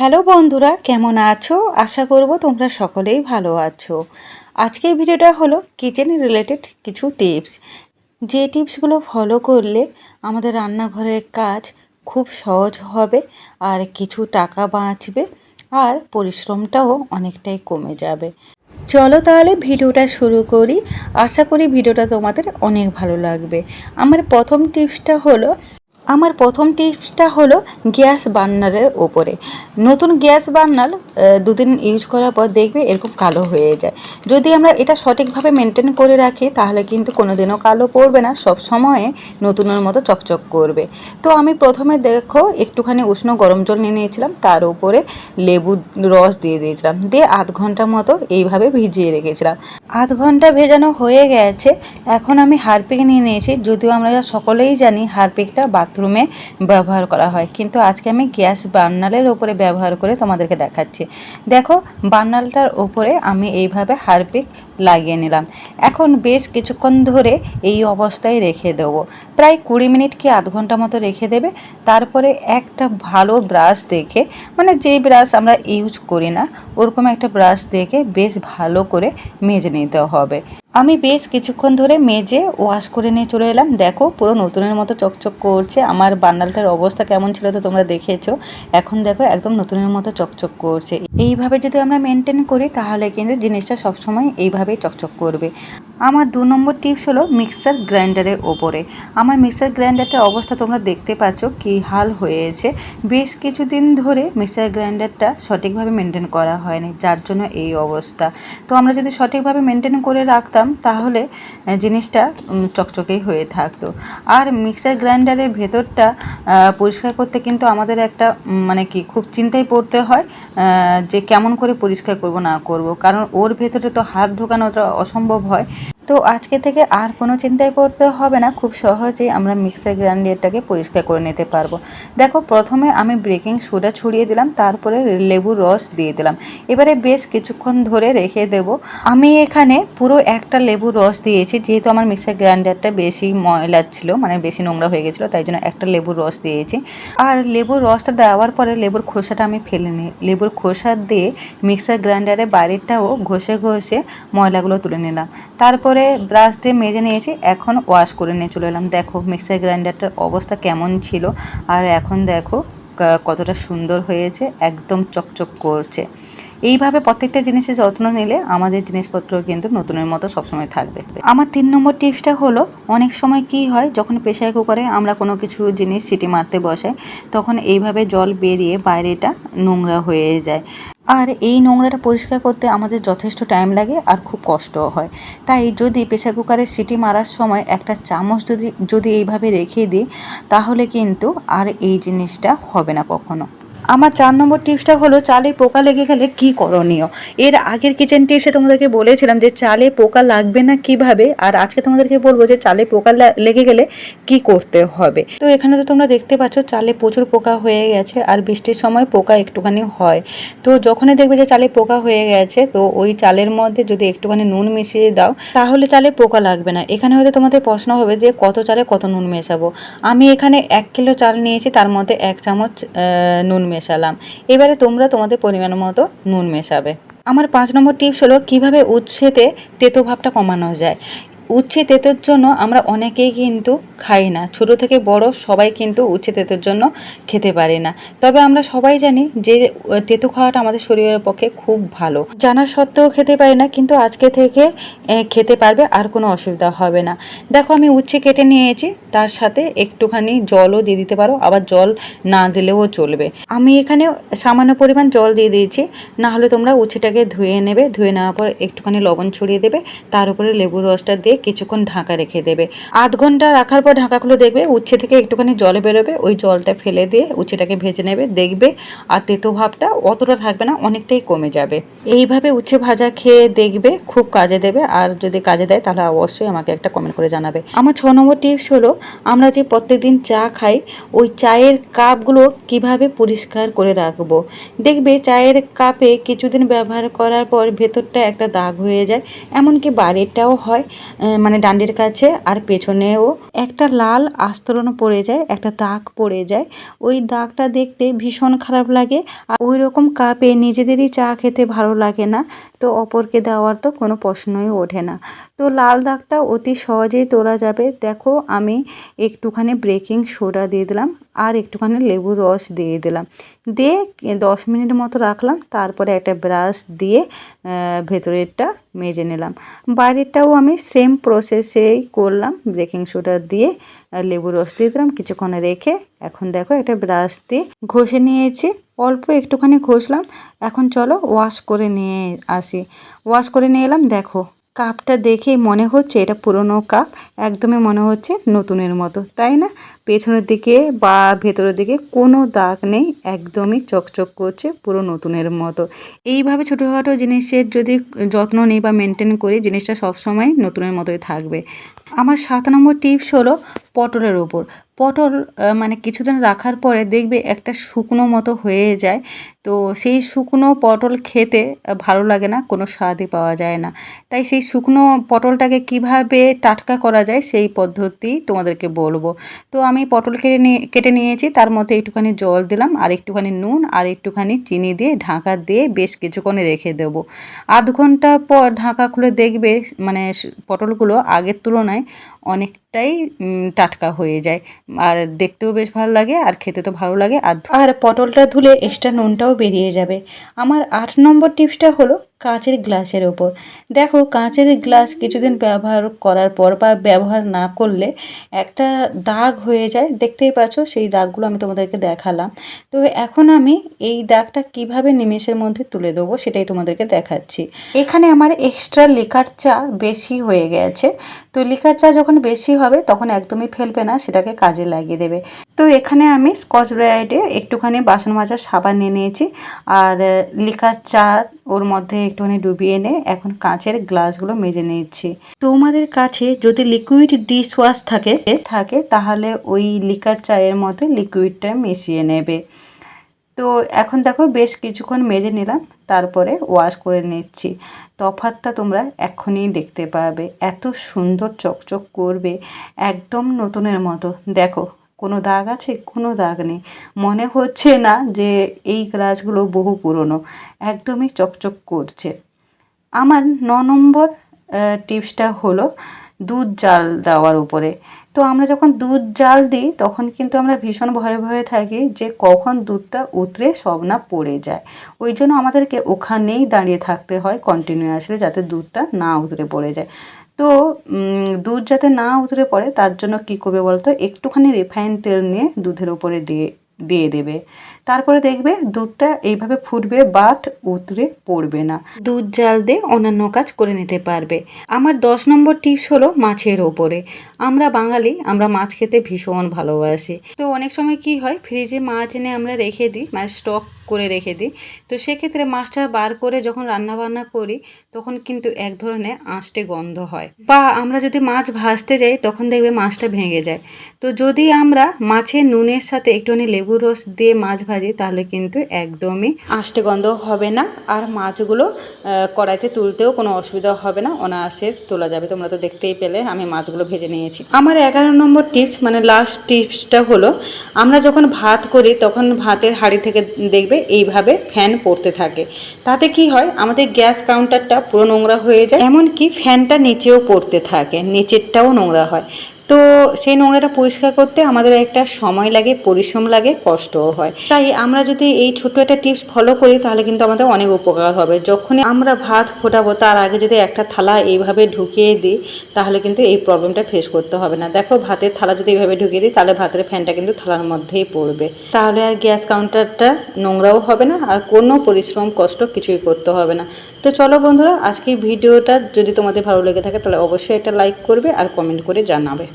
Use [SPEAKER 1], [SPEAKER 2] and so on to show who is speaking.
[SPEAKER 1] Hello বন্ধুরা, কেমন আছো? আশা করব তোমরা সকলেই ভালো আছো। আজকের ভিডিওটা হলো কিচেন রিলেটেড কিছু টিপস। যে টিপসগুলো ফলো করলে আমাদের রান্নাঘরের কাজ খুব সহজ হবে, আর কিছু টাকা বাঁচবে, আর পরিশ্রমটাও অনেকটাই কমে যাবে। চলো তাহলে ভিডিওটা শুরু করি। আশা করি ভিডিওটা তোমাদের অনেক ভালো লাগবে। আমার প্রথম টিপসটা হলো আমার প্রথম টিপসটা হলো গ্যাস বার্নারের ওপরে নতুন গ্যাস বার্নার দুদিন ইউজ করার পর দেখবে এরকম কালো হয়ে যায়। যদি আমরা এটা সঠিকভাবে মেনটেন করে রাখি, তাহলে কিন্তু কোনো দিনও কালো পড়বে না, সব সময়ে নতুনের মতো চকচক করবে। তো আমি প্রথমে দেখো, একটুখানি উষ্ণ গরম জল নিয়ে নিয়েছিলাম, তার উপরে লেবু রস দিয়ে দিয়েছিলাম। দিয়ে আধ ঘণ্টা মতো এইভাবে ভিজিয়ে রেখেছিলাম। আধ ঘণ্টা ভেজানো হয়ে গেছে, এখন আমি হারপিক নিয়ে নিয়েছি, যদিও আমরা সকলেই জানি হারপিকটা বাথরুমে ব্যবহার করা হয়। কিন্তু আজকে আমি গ্যাস বার্নালের ওপরে ব্যবহার করে তোমাদেরকে দেখাচ্ছি। দেখো, বার্নালটার ওপরে আমি এইভাবে হারপিক লাগিয়ে নিলাম। এখন বেশ কিছুক্ষণ ধরে এই অবস্থায় রেখে দেবো। প্রায় কুড়ি মিনিট কি আধ ঘণ্টা মতো রেখে দেবে। তারপরে একটা ভালো ব্রাশ দেখে মানে যেই ব্রাশ আমরা ইউজ করি না, ওরকম একটা ব্রাশ দেখে বেশ ভালো করে মেজে নিতে হবে। আমি বেশ কিছুক্ষণ ধরে মেজে ওয়াশ করে নিয়ে চলে এলাম। দেখো, পুরো নতুনের মতো চকচক করছে। আমার বান্ডালটার অবস্থা কেমন ছিল তো তোমরা দেখেছ। এখন দেখো, একদম নতুনের মতো চকচক করছে। এইভাবে যদি আমরা মেনটেন করি, তাহলে কিন্তু জিনিসটা সবসময় এইভাবেই চকচক করবে। আমার দু নম্বর টিপস হলো মিক্সার গ্রাইন্ডারের ওপরে। আমার মিক্সার গ্রাইন্ডারটার অবস্থা তোমরা দেখতে পাচ্ছ কী হাল হয়েছে। বেশ কিছুদিন ধরে মিক্সার গ্রাইন্ডারটা সঠিকভাবে মেনটেন করা হয়নি, যার জন্য এই অবস্থা। তো আমরা যদি সঠিকভাবে মেনটেন করে রাখতাম, তাহলে জিনিসটা চকচকেই হয়ে থাকতো। আর মিক্সার গ্রাইন্ডারের ভেতরটা পরিষ্কার করতে কিন্তু আমাদের একটা মানে কি, খুব চিন্তায় পড়তে হয় যে কেমন করে পরিষ্কার করব, না করব। কারণ ওর ভেতরে তো হাত ঢোকানোটা অসম্ভব হয়। তো আজকে থেকে আর কোনো চিন্তায় পড়তে হবে না। খুব সহজেই আমরা মিক্সার গ্রাইন্ডারটাকে পরিষ্কার করে নিতে পারব। দেখো, প্রথমে আমি ব্রেকিং সোডা ছড়িয়ে দিলাম, তারপরে লেবুর রস দিয়ে দিলাম। এবারে বেশ কিছুক্ষণ ধরে রেখে দেব। আমি এখানে পুরো একটা লেবুর রস দিয়েছি, যেহেতু আমার মিক্সার গ্রাইন্ডারটা বেশি ময়লা ছিল মানে বেশি নোংরা হয়ে গেছিল, তাই জন্য একটা লেবুর রস দিয়েছি। আর লেবুর রসটা দেওয়ার পরে লেবুর খোসাটা আমি ফেলে নিই লেবুর খোসা দিয়ে মিক্সার গ্রাইন্ডারে বাইরেটাও ঘষে ঘষে ময়লাগুলো তুলে নিলাম। তারপরে করে ব্রাশ দিয়ে মেজে নিয়েছি, এখন ওয়াশ করে নিয়ে চলে এলাম। দেখো মিক্সার গ্রাইন্ডারটার অবস্থা কেমন ছিল। আর এখন দেখো কতটা সুন্দর হয়েছে, একদম চকচক করছে। এইভাবে প্রত্যেকটা জিনিসের যত্ন নিলে আমাদের জিনিসপত্র কিন্তু নতুনের মতো সবসময় থাকবে। আমার তিন নম্বর টিপসটা হলো, অনেক সময় কি হয়, যখন প্রেশার কুকারে আমরা কোনো কিছু জিনিস সিটি মারতে বসাই তখন এইভাবে জল বেরিয়ে বাইরেটা নোংরা হয়ে যায়। আর এই নোংরাটা পরিষ্কার করতে আমাদের যথেষ্ট টাইম লাগে আর খুব কষ্টও হয়। তাই যদি প্রেসার কুকারে সিটি মারার সময় একটা চামচ যদি যদি এইভাবে রেখে দিই, তাহলে কিন্তু আর এই জিনিসটা হবে না কখনো। আমার চার নম্বর টিপসটা হলো চালে পোকা লেগে গেলে কি করণীয়? এর আগের কিচেন টিপসে তোমাদেরকে বলেছিলাম যে চালে পোকা লাগবে না কীভাবে? আর আজকে তোমাদেরকে বলব যে চালে পোকা লেগে গেলে কি করতে হবে? তো এখানে তো তোমরা দেখতে পাচ্ছ চালে প্রচুর পোকা হয়ে গেছে আর বৃষ্টির সময় পোকা একটুখানি হয়। তো যখনই দেখবে যে চালে পোকা হয়ে গেছে, তো ওই চালের মধ্যে যদি একটুখানি নুন মিশিয়ে দাও, তাহলে চালে পোকা লাগবে না। এখানে হয়তো তোমাদের প্রশ্ন হবে যে কত চালে কত নুন মেশাবো? আমি এখানে এক কিলো চাল নিয়েছি, তার মধ্যে এক চামচ নুন মেশালাম। এবারে তোমরা তোমাদের পরিমাণ মতো নুন মেশাবে। আমার পাঁচ নম্বর টিপস হলো কীভাবে উচ্ছেতে তেতো ভাবটা কমানো যায়। উচ্ছে তেতের জন্য আমরা অনেকেই কিন্তু খাই না। ছোট থেকে বড় সবাই কিন্তু উচ্ছে তেতের জন্য খেতে পারে না। তবে আমরা সবাই জানি যে তেতো খাওয়াটা আমাদের শরীরের পক্ষে খুব ভালো। জানা সত্ত্বেও খেতে পারি না, কিন্তু আজকে থেকে খেতে পারবে, আর কোনো অসুবিধা হবে না। দেখো, আমি উচ্ছে কেটে নিয়েছি, তার সাথে একটুখানি জলও দিয়ে দিতে পারো, আবার জল না দিলেও চলবে। আমি এখানে সামান্য পরিমাণ জল দিয়ে দিয়েছি, না হলে তোমরা উচ্ছেটাকে ধুয়ে নেবে, ধুয়ে নেওয়ার পর একটুখানি লবণ ছড়িয়ে দেবে, তার উপরে লেবুর রসটা দিয়ে কিছুক্ষণ ঢাকা রেখে দেবে। আধ ঘণ্টা রাখার পর ঢাকা খুলে দেখবে, উচ্ছে থেকে একটুখানি জলে বেরোবে, ওই জলটা ফেলে দিয়ে উচ্ছেটাকে ভেজে নেবে, দেখবে আর তেতো ভাবটা অতটা থাকবে না, অনেকটাই কমে যাবে। এইভাবে উচ্ছে ভাজা খেয়ে দেখবে, খুব কাজে দেবে, আর যদি কাজে দেয় তাহলে অবশ্যই আমাকে একটা কমেন্ট করে জানাবে। আমার ছ নম্বর টিপস হলো, আমরা যে প্রত্যেকদিন চা খাই, ওই চায়ের কাপগুলো কীভাবে পরিষ্কার করে রাখব? দেখবে চায়ের কাপে কিছুদিন ব্যবহার করার পর ভেতরটা একটা দাগ হয়ে যায়, এমনকি বাড়িরটাও হয় মানে ডান্ডির কাছে আর পেছনেও একটা লাল আস্তরণ পড়ে যায়, একটা দাগ পড়ে যায়। ওই দাগটা দেখতে ভীষণ খারাপ লাগে আর ওই রকম কাপে নিজেদেরই চা খেতে ভালো লাগে না। তো অপরকে দেওয়ার তো কোনো প্রশ্নই ওঠে না। তো লাল দাগটা অতি সহজেই তোলা যাবে। দেখো আমি একটুখানি ব্রেকিং সোডা দিয়ে দিলাম। আর একটুখানি লেবুর রস দিয়ে দিলাম। দিয়ে দশ মিনিট মতো রাখলাম, তারপরে একটা ব্রাশ দিয়ে ভেতরেরটা মেজে নিলাম। বাইরেরটাও আমি সেম প্রসেসেই করলাম বেকিং সোডা দিয়ে লেবুর রস দিয়ে দিলাম, কিছুক্ষণ রেখে এখন দেখো একটা ব্রাশ দিয়ে ঘষে নিয়েছি। অল্প একটুখানি ঘষলাম, এখন চলো ওয়াশ করে নিয়ে আসি। ওয়াশ করে নিয়ে এলাম, দেখো কাপটা দেখেই মনে হচ্ছে এটা পুরনো কাপ, একদমই মনে হচ্ছে নতুনের মতো, তাই না? পেছনের দিকে বা ভেতরের দিকে কোনো দাগ নেই, একদমই চকচক করছে পুরো নতুনের মতো। এইভাবে ছোটোখাটো জিনিসের যদি যত্ন নিই বা মেনটেন করি, জিনিসটা সবসময় নতুনের মতোই থাকবে। আমার সাত নম্বর টিপস হলো পটলের ওপর। পটল মানে কিছুদিন রাখার পরে দেখবে একটা শুকনো মতো হয়ে যায়। তো সেই শুকনো পটল খেতে ভালো লাগে না, কোনো স্বাদই পাওয়া যায় না। তাই সেই শুকনো পটলটাকে কীভাবে টাটকা করা যায় সেই পদ্ধতি তোমাদেরকে বলব। তো আমি পটল কেটে নিয়ে কেটে নিয়েছি, তার মধ্যে একটুখানি জল দিলাম, আর একটুখানি নুন, আর একটুখানি চিনি দিয়ে ঢাকা দিয়ে বেশ কিছুক্ষণ রেখে দেবো। আধ ঘণ্টা পর ঢাকা খুলে দেখবে মানে পটলগুলো আগের তুলনায় অনেকটাই টাটকা হয়ে যায়। আর দেখতেও বেশ ভালো লাগে, আর খেতে তো ভালো লাগে। আর আর পটলটা ধুলে এক্সট্রা নুনটাও বেরিয়ে যাবে। আমার আট নম্বর টিপসটা হলো কাঁচের গ্লাসের ওপর। দেখো, কাঁচের গ্লাস কিছুদিন ব্যবহার করার পর বা ব্যবহার না করলে একটা দাগ হয়ে যায়। দেখতেই পাচ্ছ, সেই দাগগুলো আমি তোমাদেরকে দেখালাম। তো এখন আমি এই দাগটা কীভাবে নিমেষের মধ্যে তুলে দেবো সেটাই তোমাদেরকে দেখাচ্ছি। এখানে আমার এক্সট্রা লিকার চা বেশি হয়ে গেছে। তো লিকার চা যখন বেশি হবে, তখন একদমই ফেলবে না, সেটাকে কাজে লাগিয়ে দেবে। তো এখানে আমি স্কচ ব্রাইডে একটুখানি বাসন মাজার সাবান নিয়ে নিয়েছি। আর লিকার চা ওর মধ্যে একটুখানি ডুবিয়ে এনে এখন কাঁচের গ্লাসগুলো মেজে নিচ্ছি। তোমাদের কাছে যদি লিকুইড ডিশ ওয়াশ থাকে থাকে তাহলে ওই লিকার চায়ের মধ্যে লিকুইডটা মিশিয়ে নেবে। তো এখন দেখো বেশ কিছুক্ষণ মেজে নিলাম, তারপরে ওয়াশ করে নিচ্ছি। তফাতটা তোমরা এখনই দেখতে পাবে। এত সুন্দর চকচক করবে, একদম নতুনের মতো। দেখো কোনো দাগ আছে? কোনো দাগ নেই। মনে হচ্ছে না যে এই গ্লাসগুলো বহু পুরনো। একদমই চকচক করছে। আমার ন নম্বর টিপসটা হলো দুধ জাল দেওয়ার উপরে। তো আমরা যখন দুধ জাল দিই, তখন কিন্তু আমরা ভীষণ ভয়ে ভয়ে থাকি যে কখন দুধটা উতরে সব না পড়ে যায়। ওই জন্য আমাদেরকে ওখানেই দাঁড়িয়ে থাকতে হয় কন্টিনিউ আসলে যাতে দুধটা না উতরে পড়ে যায়। তো দুধ যাতে না উতরে পড়ে, তার জন্য কী করবে বলতো? একটুখানি রিফাইন তেল নিয়ে দুধের উপরে দিয়ে দিয়ে দেবে। তারপরে দেখবে দুধটা এইভাবে ফুটবে বাট উতরে পড়বে না। দুধ জাল দিয়ে অন্যান্য কাজ করে নিতে পারবে। আমার দশ নম্বর টিপস হলো মাছের ওপরে আমরা বাঙালি, আমরা মাছ খেতে ভীষণ ভালোবাসি। তো অনেক সময় কি হয় ফ্রিজে মাছ এনে আমরা রেখে দিই মানে স্টক করে রেখে দিই। তো সেক্ষেত্রে মাছটা বার করে যখন রান্না বান্না করি, তখন কিন্তু এক ধরনের আঁশটে গন্ধ হয়। বা আমরা যদি মাছ ভাজতে যাই, তখন দেখবে মাছটা ভেঙে যায়। তো যদি আমরা মাছের নুনের সাথে একটুখানি লেবু রস দিয়ে মাছ ভাজি, তাহলে কিন্তু একদমই আঁশটে গন্ধ হবে না। আর মাছগুলো কড়াইতে তুলতেও কোনো অসুবিধা হবে না, অনায়াসে তোলা যাবে। তোমরা তো দেখতেই পেলে, আমি মাছগুলো ভেজে নিয়েছি। আমার এগারো নম্বর টিপস মানে লাস্ট টিপসটা হলো, আমরা যখন ভাত করি, তখন ভাতের হাঁড়ি থেকে দেখবে এইভাবে ফ্যান পড়তে থাকে। তাতে কি হয়? আমাদের গ্যাস কাউন্টারটা পুরো নোংরা হয়ে যায়। এমনকি ফ্যানটা নিচেও পড়তে থাকে। নিচেরটাও নোংরা হয়। সেই নোংরাটা পরিষ্কার করতে আমাদের একটা সময় লাগে, পরিশ্রম লাগে, কষ্টও হয়। তাই আমরা যদি এই ছোট্ট একটা টিপস ফলো করি, তাহলে কিন্তু আমাদের অনেক উপকার হবে। যখনই আমরা ভাত ফোটাবো, তার আগে যদি একটা থালা এইভাবে ঢুকিয়ে দিই, তাহলে কিন্তু এই প্রবলেমটা ফেস করতে হবে না। দেখো, ভাতের থালা যদি এইভাবে ঢুকিয়ে দিই, তাহলে ভাতের ফ্যানটা কিন্তু থালার মধ্যেই পড়বে। তাহলে আর গ্যাস কাউন্টারটা নোংরাও হবে না, আর কোনো পরিশ্রম, কষ্ট কিছুই করতে হবে না। তো চলো বন্ধুরা আজকে ভিডিওটা যদি তোমাদের ভালো লেগে থাকে, তাহলে অবশ্যই একটা লাইক করবে আর কমেন্ট করে জানাবে।